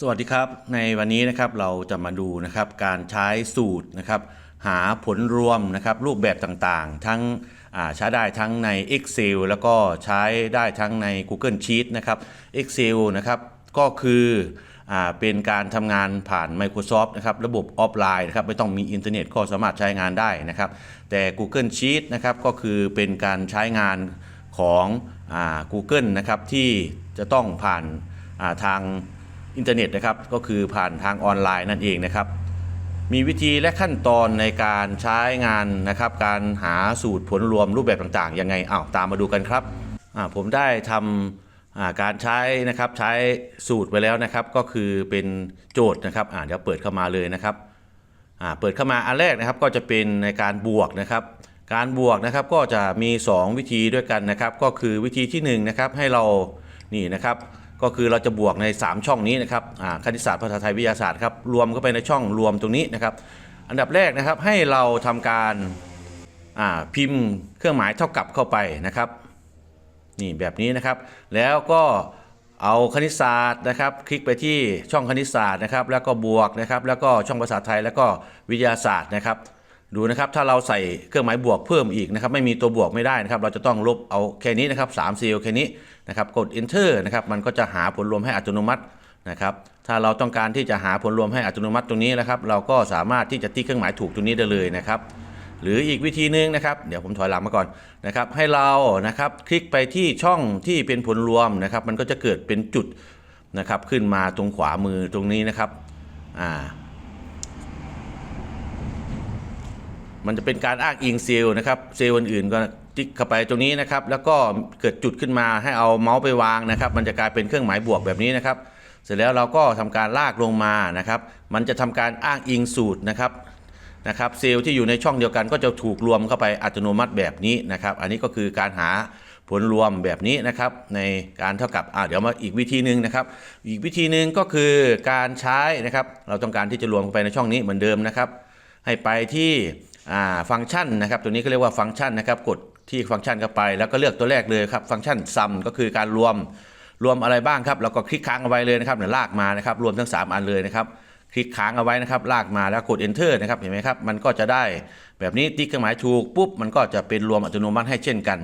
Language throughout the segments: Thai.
สวัสดีครับ ในวันนี้นะครับเราจะมาดูนะครับการใช้สูตรนะครับหาผลรวมนะครับรูปแบบต่างๆ ทั้งใช้ได้ทั้งใน Excel แล้วก็ใช้ได้ทั้งใน Google Sheet นะครับ Excel นะครับก็คืออเป็นการทำงานผ่าน Microsoft นะครับระบบออฟไลน์นะครับไม่ต้องมีอินเทอร์เน็ตก็สามารถใช้งานได้นะครับ แต่ Google Sheet นะครับก็คือเป็นการใช้งานของอ Google นะครับที่จะต้องผ่านาทาง อินเทอร์เน็ตนะครับก็คือผ่านทางออนไลน์นั่นเองนะครับ มีวิธีและขั้นตอนในการใช้งานนะครับ การหาสูตรผลรวมรูปแบบต่างๆยังไงอ้าวตามมาดูกันครับผมได้ทำการใช้นะครับใช้สูตรไปแล้วนะครับ ก็คือเป็นโจทย์นะครับเดี๋ยวเปิดเข้ามาเลยนะครับเปิดเข้ามาอันแรกนะครับก็จะเป็นในการบวกนะครับ การบวกนะครับก็จะมี 2 วิธีด้วยกันนะครับ ก็คือวิธีที่1นะครับให้เรานี่นะครับ ก็คือเราจะบวกใน 3 ช่องนี้นะครับคณิตศาสตร์ภาษาไทยวิทยาศาสตร์ครับรวมเข้าไปในช่องรวมตรงนี้นะครับ อันดับแรกนะครับให้เราทำการพิมพ์เครื่องหมายเท่ากับเข้าไปนะครับนี่แบบนี้นะครับ แล้วก็เอาคณิตศาสตร์นะครับ คลิกไปที่ช่องคณิตศาสตร์นะครับ แล้วก็บวกนะครับ แล้วก็ช่องภาษาไทยแล้วก็วิทยาศาสตร์นะครับ ดูนะครับถ้าเราใส่เครื่องหมายบวกเพิ่มอีกนะครับไม่มีตัวบวกไม่ได้นะครับเราจะต้องลบเอาแค่นี้นะครับ3 c l แค่นี้นะครับกด enter นะครับมันก็จะหาผลรวมให้อัตโนมัตินะครับถ้าเราต้องการที่จะหาผลรวมให้อัตโนมัติตรงนี้นะครับ เราก็สามารถที่จะติ๊กเครื่องหมายถูกตรงนี้ได้เลยนะครับ หรืออีกวิธีหนึ่งนะครับเดี๋ยวผมถอยหลังมาก่อนนะครับให้เรานะครับคลิกไปที่ช่องที่เป็นผลรวมนะครับมันก็จะเกิดเป็นจุดนะครับขึ้นมาตรงขวามือตรงนี้นะครับอ่า มันจะเป็นการอ้างอิงเซลล์นะครับเซลล์อื่นๆก็ติ๊กเข้าไปตรงนี้นะครับ แล้วก็เกิดจุดขึ้นมาให้เอาเมาส์ไปวางนะครับ มันจะกลายเป็นเครื่องหมายบวกแบบนี้นะครับ เสร็จแล้วเราก็ทำการลากลงมานะครับ มันจะทำการอ้างอิงสูตรนะครับนะครับเซลล์ที่อยู่ในช่องเดียวกันก็จะถูกรวมเข้าไปอัตโนมัติแบบนี้นะครับ อันนี้ก็คือการหาผลรวมแบบนี้นะครับ ในการเท่ากับอ่าเดี๋ยวมาอีกวิธีหนึ่งนะครับ อีกวิธีหนึ่งก็คือการใช้นะครับ เราต้องการที่จะรวมไปในช่องนี้เหมือนเดิมนะครับ ให้ไปที่ ฟังก์ชันนะครับตัวนี้ก็เรียกว่าฟังก์ชันนะครับกดที่ฟังก์ชันเข้าไป แล้วก็เลือกตัวแรกเลยครับฟังก์ชัน sum ก็คือการรวมรวมอะไรบ้างครับเราก็คลิกค้างเอาไว้เลยนะครับเดี๋ยวลากมานะครับรวมทั้ง 3 อันเลยนะครับคลิกค้างเอาไว้นะครับลากมาแล้วกด enter นะครับเห็นไหมครับมันก็จะได้แบบนี้ติ๊กเครื่องหมายถูกปุ๊บมันก็จะเป็นรวมอัตโนมัติให้เช่นกัน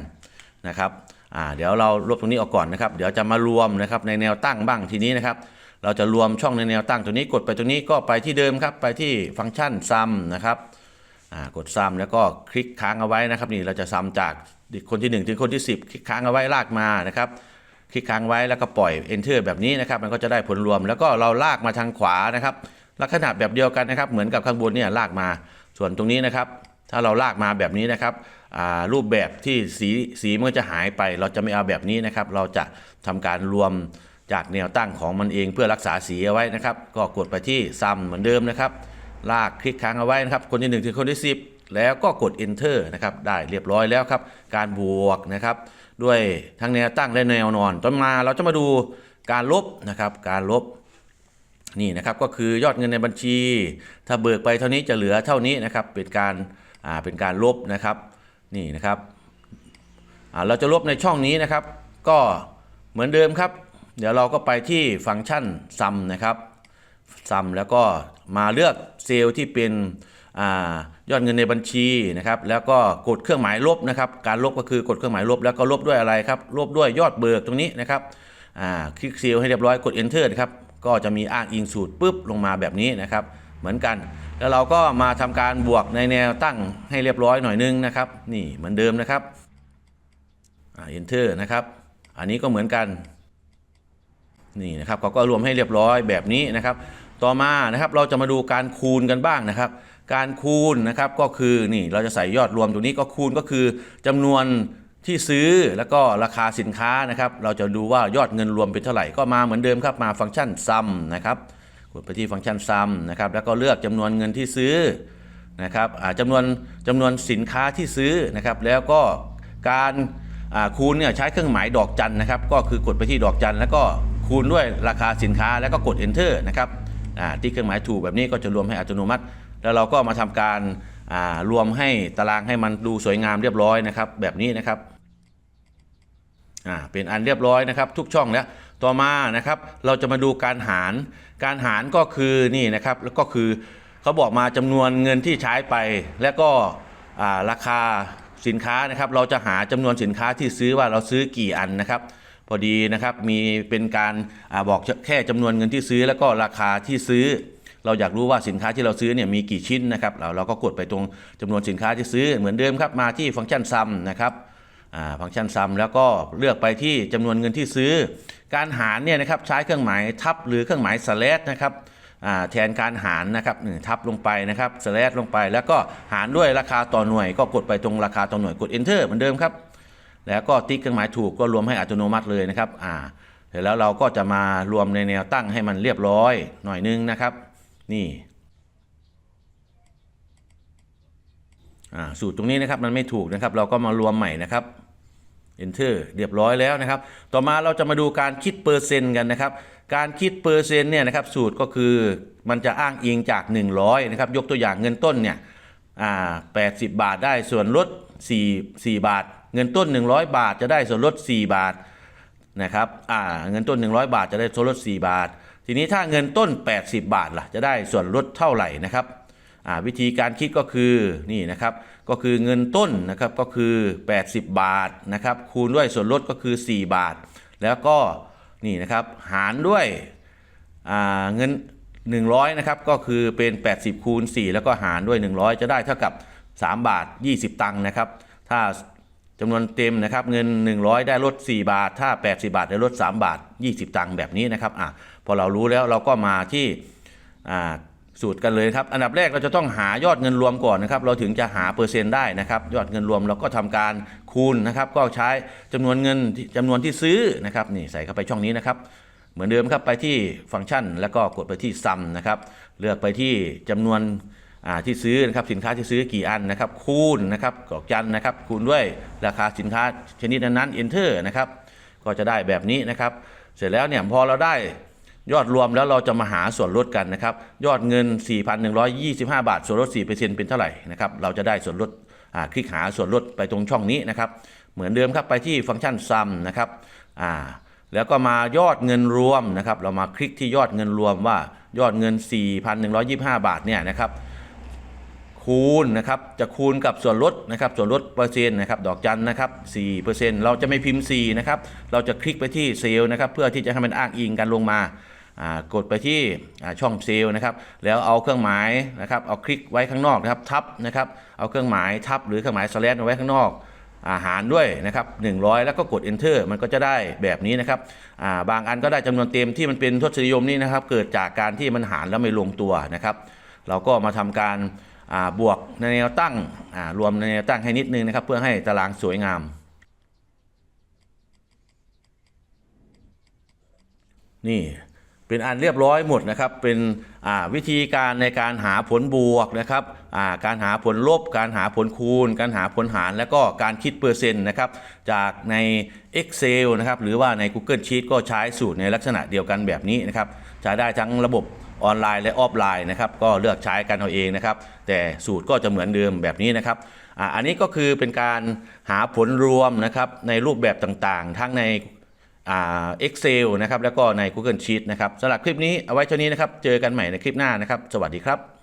นะครับอ่าเดี๋ยวเราลบตรงนี้ออกก่อนนะครับ เดี๋ยวจะมารวมนะครับในแนวตั้งบ้างทีนี้นะครับ เราจะรวมช่องในแนวตั้งตัวนี้กดไปตรงนี้ก็ไปที่เดิมครับไปที่ฟังก์ชัน sum นะครับ กดซ้ำแล้วก็คลิกค้างเอาไว้นะครับนี่เราจะซ้ำจากคนที่ 1 ถึงคนที่ 10 คลิกค้างเอาไว้ลากมานะครับคลิกค้างไว้แล้วก็ปล่อย enter แบบนี้นะครับมันก็จะได้ผลรวม แล้วก็เราลากมาทางขวานะครับ ลักษณะแบบเดียวกันนะครับ เหมือนกับข้างบนเนี่ยลากมาส่วนตรงนี้นะครับ ถ้าเราลากมาแบบนี้นะครับรูปแบบที่สีสีมันจะหายไป เราจะไม่เอาแบบนี้นะครับ เราจะทำการรวมจากแนวตั้งของมันเองเพื่อรักษาสีเอาไว้นะครับ ก็กดไปที่ซ้ำเหมือนเดิมนะครับ ลากคลิกค้างเอาไว้นะครับ คนที่ 1 ถึงคนที่ 10 แล้วก็กด enter นะครับ ได้เรียบร้อยแล้วครับ การบวกนะครับ ด้วยทั้งแนวตั้งและแนวนอน ต่อมาเราจะมาดูการลบนะครับ การลบนี่นะครับก็คือยอดเงินในบัญชี ถ้าเบิกไปเท่านี้จะเหลือเท่านี้นะครับ เป็นการอ่าเป็นการลบนะครับนี่นะครับอ่าเราจะลบในช่องนี้นะครับ ก็เหมือนเดิมครับ เดี๋ยวเราก็ไปที่ฟังก์ชัน sum นะครับ ซัมแล้วก็มาเลือกเซลล์ที่เป็นอยอดเงินในบัญชีนะครับ แล้วก็กดเครื่องหมายลบนะครับ การลบก็คือกดเครื่องหมายลบแล้วก็ลบด้วยอะไรครับ ลบด้วยยอดเบิกตรงนี้นะครับคลิกเซลล์ให้เรียบร้อยกด enter นะครับ ก็จะมีอ้างอิงสูตรปุ๊บลงมาแบบนี้นะครับ เหมือนกัน แล้วเราก็มาทำการบวกในแนวตั้งให้เรียบร้อยหน่อยนึงนะครับ นี่เหมือนเดิมนะครับอ่า enter นะครับ อันนี้ก็เหมือนกัน นี่นะครับเขาก็รวมให้เรียบร้อยแบบนี้นะครับ ต่อมานะครับเราจะมาดูการคูณกันบ้างนะครับ การคูณนะครับก็คือนี่เราจะใส่ยอดรวมตรงนี้ก็คูณก็คือจำนวนที่ซื้อแล้วก็ราคาสินค้านะครับ เราจะดูว่ายอดเงินรวมเป็นเท่าไหร่ก็มาเหมือนเดิมครับมาฟังก์ชัน sum นะครับกดไปที่ฟังก์ชัน sum นะครับแล้วก็เลือกจำนวนเงินที่ซื้อนะครับจำนวนจำนวนสินค้าที่ซื้อนะครับ แล้วก็การคูณเนี่ยใช้เครื่องหมายดอกจันนะครับ ก็คือกดไปที่ดอกจันแล้วก็ คูณด้วยราคาสินค้าแล้วก็กด enter นะครับที่เครื่องหมายถูกแบบนี้ก็จะรวมให้อัตโนมัติ แล้วเราก็มาทำการรวมให้ตารางให้มันดูสวยงามเรียบร้อยนะครับ แบบนี้นะครับเป็นอันเรียบร้อยนะครับ ทุกช่องแล้วต่อมานะครับ เราจะมาดูการหาร การหารก็คือนี่นะครับแล้วก็คือเขาบอกมาจำนวนเงินที่ใช้ไป และก็ราคาสินค้านะครับ เราจะหาจำนวนสินค้าที่ซื้อว่าเราซื้อกี่อันนะครับ พอดีนะครับมีเป็นการอาบอกแค่จำนวนเงินที่ซื้อ แล้วก็ราคาที่ซื้อ เราอยากรู้ว่าสินค้าที่เราซื้อเนี่ยมีกี่ชิ้นนะครับเราเราก็กดไปตรงจำนวนสินค้าที่ซื้อเหมือนเดิมครับมาที่ฟังก์ชันซัมนะครับฟังก์ชันซัมแล้วก็เลือกไปที่จำนวนเงินที่ซื้อ การหารเนี่ยนะครับใช้เครื่องหมายทับหรือเครื่องหมายสแลชนะครับแทนการหารนะครับทับลงไปนะครับสแลชลงไป แล้วก็หารด้วยราคาต่อหน่วย ก็กดไปตรงราคาต่อหน่วยกด enter เหมือนเดิมครับ แล้วก็ติ๊กเครื่องหมายถูกก็รวมให้อัตโนมัติเลยนะครับอ่าเสร็จแล้วเราก็จะมารวมในแนวตั้งให้มันเรียบร้อยหน่อยนึงนะครับ นี่อ่าสูตรตรงนี้นะครับมันไม่ถูกนะครับ เราก็มารวมใหม่นะครับ enter เรียบร้อยแล้วนะครับ ต่อมาเราจะมาดูการคิดเปอร์เซ็นต์กันนะครับ การคิดเปอร์เซ็นต์เนี่ยนะครับสูตรก็คือมันจะอ้างอิงจาก 100นะครับยกตัวอย่างเงินต้นเนี่ยอ่า80บาทได้ส่วนลด4 4บาท เงินต้น 100 บาทจะได้ส่วนลด 4 บาทนะครับอ่าเงินต้น 100 บาทจะได้ส่วนลด 4 บาท ทีนี้ถ้าเงินต้น 80 บาทล่ะจะได้ส่วนลดเท่าไหร่นะครับอ่าวิธีการคิดก็คือนี่นะครับก็คือเงินต้นนะครับก็คือ 80 บาทนะครับคูณด้วยส่วนลดก็คือ 4 บาท แล้วก็นี่นะครับหารด้วยอ่าเงิน 100นะครับก็คือเป็น 80คูณ4แล้วก็หารด้วย 100 จะได้เท่ากับ 3 บาท 20 ตังค์นะครับ ถ้า จำนวนเต็มนะครับเงิน 100 ได้ลด 4 บาท ถ้า 80 บาทได้ลด 3 บาท 20 ตังค์แบบนี้นะครับอะพอเรารู้แล้วเราก็มาที่สูตรกันเลยครับอันดับแรกเราจะต้องหายอดเงินรวมก่อนนะครับเราถึงจะหาเปอร์เซ็นต์ได้นะครับยอดเงินรวมเราก็ทำการคูณนะครับก็ใช้จำนวนเงินที่จำนวนที่ซื้อนะครับนี่ใส่เข้าไปช่องนี้นะครับเหมือนเดิมครับไปที่ฟังก์ชัน แล้วก็กดไปที่ sum นะครับเลือกไปที่จำนวน ที่ซื้อนะครับสินค้าที่ซื้อกี่อันนะครับคูณนะครับกอกจันนะครับคูณด้วยราคาสินค้าชนิดนั้นๆ enter นะครับก็จะได้แบบนี้นะครับ เสร็จแล้วเนี่ยพอเราได้ยอดรวมแล้วเราจะมาหาส่วนลดกันนะครับ ยอดเงิน 4,125 บาท ส่วนลด 4%เป็นเท่าไหร่นะครับเราจะได้ส่วนลดคลิกหาส่วนลดไปตรงช่องนี้นะครับ เหมือนเดิมครับไปที่ฟังก์ชัน sum นะครับแล้วก็มายอดเงินรวมนะครับ เรามาคลิกที่ยอดเงินรวมว่ายอดเงิน 4,125 บาทเนี่ยนะครับ คูณนะครับจะคูณกับส่วนลดนะครับส่วนลดเปอร์เซ็นต์นะครับดอกจันนะครับ4%เราจะไม่พิมพ์4นะครับเราจะคลิกไปที่เซลล์นะครับเพื่อที่จะให้มันอ้างอิงกันลงมากดไปที่ช่องเซลล์นะครับแล้วเอาเครื่องหมายนะครับเอาคลิกไว้ข้างนอกนะครับทับนะครับเอาเครื่องหมายทับหรือเครื่องหมายสแลชไว้ข้างนอกอาหารด้วยนะครับ100 แล้วก็กด enter มันก็จะได้แบบนี้นะครับาบางอันก็ได้จำนวนเต็มที่มันเป็นทศนิยมนี่นะครับเกิดจากการที่มันหารแล้วไม่ลงตัวนะครับ เราก็มาทำการ บวกในแนวตั้งรวมในแนวตั้งให้นิดนึงนะครับ เพื่อให้ตารางสวยงาม นี่เป็นอันเรียบร้อยหมดนะครับ เป็นวิธีการในการหาผลบวกนะครับาการหาผลลบ การหาผลคูณ การหาผลหาร แล้วก็การคิดเปอร์เซ็นต์นะครับ จากใน Excel นะครับ หรือว่าใน Google Sheet ก็ใช้สูตรในลักษณะเดียวกันแบบนี้นะครับใช้ได้ทั้งระบบ ออนไลน์และออฟไลน์นะครับก็เลือกใช้กันเอาเองนะครับ แต่สูตรก็จะเหมือนเดิมแบบนี้นะครับอันนี้ก็คือเป็นการหาผลรวมนะครับในรูปแบบต่างๆ ทั้งในเอ็กเซลนะครับแล้วก็ใน Google Sheet นะครับสำหรับคลิปนี้เอาไว้เท่านี้นะครับ เจอกันใหม่ในคลิปหน้านะครับ สวัสดีครับ